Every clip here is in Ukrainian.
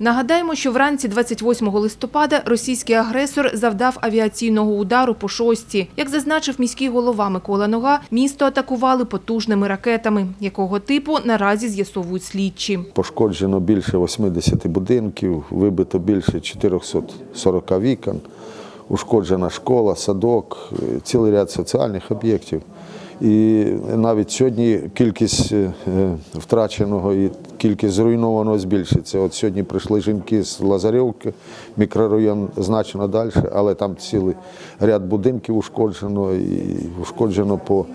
Нагадаємо, що вранці 28 листопада російський агресор завдав авіаційного удару по шості. Як зазначив міський голова Микола Нога, місто атакували потужними ракетами, якого типу наразі з'ясовують слідчі. Пошкоджено більше 80 будинків, вибито більше 440 вікон, ушкоджена школа, садок, е, цілий ряд соціальних об'єктів. І навіть сьогодні кількість е, втраченого і кількість зруйнованого збільшиться. От сьогодні прийшли жінки з Лазарівки, мікрорайон значно далі, але там цілий ряд будинків ушкоджено, і ушкоджено по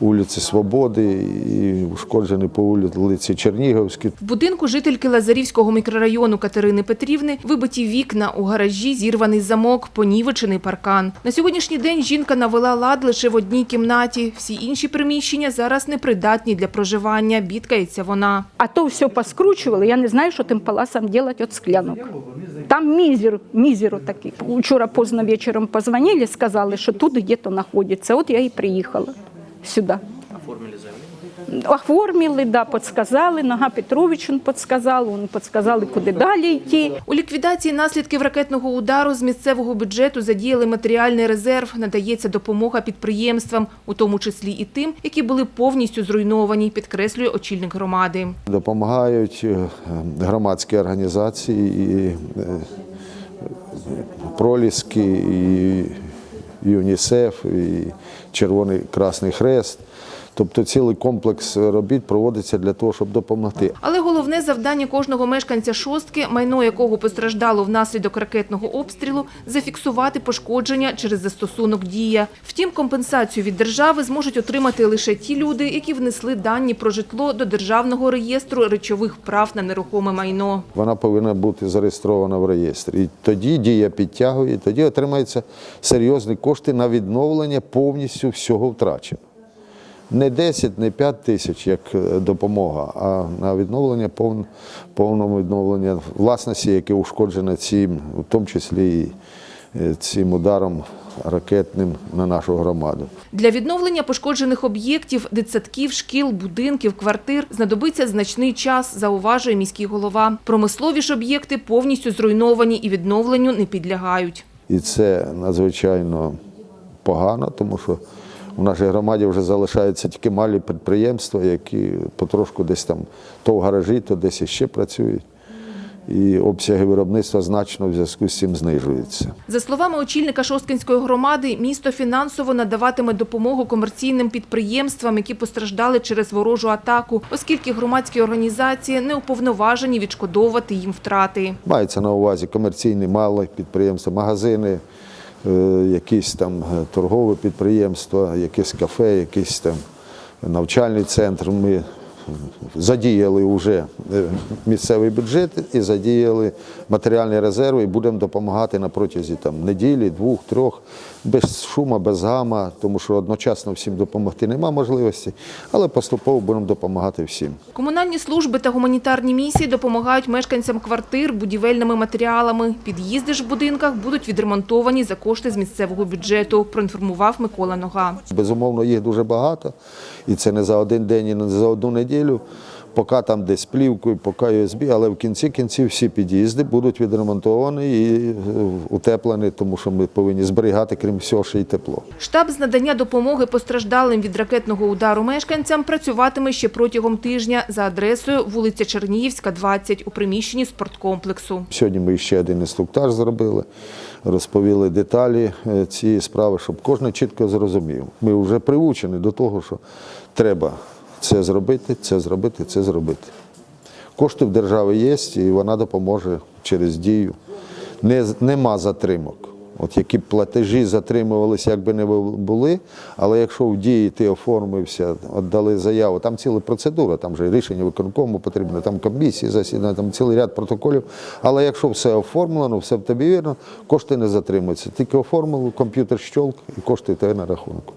вулиці Свободи, і ушкоджені по вулиці Чернігівській. В будинку жительки Лазарівського мікрорайону Катерини Петрівни вибиті вікна, у гаражі зірваний замок, понівечений паркан. На сьогоднішній день жінка навела лад лише в одній кімнаті. Всі інші приміщення зараз непридатні для проживання, бідкається вона. А то все поскручували, я не знаю, що тим паласам делать від склянок. Там мізер, мізер такий. Вчора поздно вечором позвонили, сказали, що тут где-то знаходиться. От я і приїхала сюди. Оформили? Да, подсказали, Нога Петрович он подсказал, он подсказали, куди далі йти. У ліквідації наслідків ракетного удару з місцевого бюджету задіяли матеріальний резерв. Надається допомога підприємствам, у тому числі і тим, які були повністю зруйновані, підкреслює очільник громади. Допомагають е, громадські організації, і е, проліски, і ЮНІСЕФ, і Червоний Красний Хрест. Тобто цілий комплекс робіт проводиться для того, щоб допомогти. Але головне завдання кожного мешканця шостки, майно якого постраждало внаслідок ракетного обстрілу, зафіксувати пошкодження через застосунок дія. Втім, компенсацію від держави зможуть отримати лише ті люди, які внесли дані про житло до державного реєстру речових прав на нерухоме майно. Вона повинна бути зареєстрована в реєстрі. І тоді дія підтягує, і тоді отримаються серйозні кошти на відновлення повністю всього втраченого. Не 10, не 5 тисяч як е, допомога, а на відновлення повн- повного відновлення власності, яке ушкоджене цим, в тому числі і е, цим ударом ракетним на нашу громаду. Для відновлення пошкоджених об'єктів, дитсадків, шкіл, будинків, квартир знадобиться значний час, зауважує міський голова. Промислові ж об'єкти повністю зруйновані і відновленню не підлягають. І це надзвичайно погано, тому що в нашій громаді вже залишаються тільки малі підприємства, які потрошку десь там то в гаражі, то десь іще працюють. І обсяги виробництва значно в зв'язку з цим знижуються. За словами очільника Шосткинської громади, місто фінансово надаватиме допомогу комерційним підприємствам, які постраждали через ворожу атаку, оскільки громадські організації не уповноважені відшкодовувати їм втрати. Мається на увазі комерційні малі підприємства, магазини, якісь там торгове торгові підприємства, якесь кафе, якийсь там навчальний центр. Ми задіяли вже е, місцевий бюджет і задіяли матеріальні резерви і будемо допомагати на протязі там, неділі, двох, трьох, без шума, без гама, тому що одночасно всім допомогти нема можливості, але поступово будемо допомагати всім. Комунальні служби та гуманітарні місії допомагають мешканцям квартир будівельними матеріалами. Під'їзди ж в будинках будуть відремонтовані за кошти з місцевого бюджету, проінформував Микола Нога. Безумовно, їх дуже багато, і це не за один день, і не за одну неділю. Поки там десь плівкою, поки USB, але в кінці кінців всі під'їзди будуть відремонтовані і е, утеплені, тому що ми повинні зберігати, крім всього, ще й тепло. Штаб з надання допомоги постраждалим від ракетного удару мешканцям працюватиме ще протягом тижня за адресою вулиця Чернігівська, 20 у приміщенні спорткомплексу. Сьогодні ми ще один інструктаж зробили, розповіли деталі е, цієї справи, щоб кожен чітко зрозумів. Ми вже приучені до того, що треба це зробити, це зробити, це зробити. Кошти в держави є, і вона допоможе через дію. Не, нема затримок. От які платежі затримувалися, як би не були, але якщо в дії ти оформився, віддали заяву, там ціла процедура, там же рішення виконкому потрібно, там комісії засідання, там цілий ряд протоколів. Але якщо все оформлено, все в тобі вірно, кошти не затримуються. Тільки оформили, комп'ютер щолк і кошти тебе на рахунку.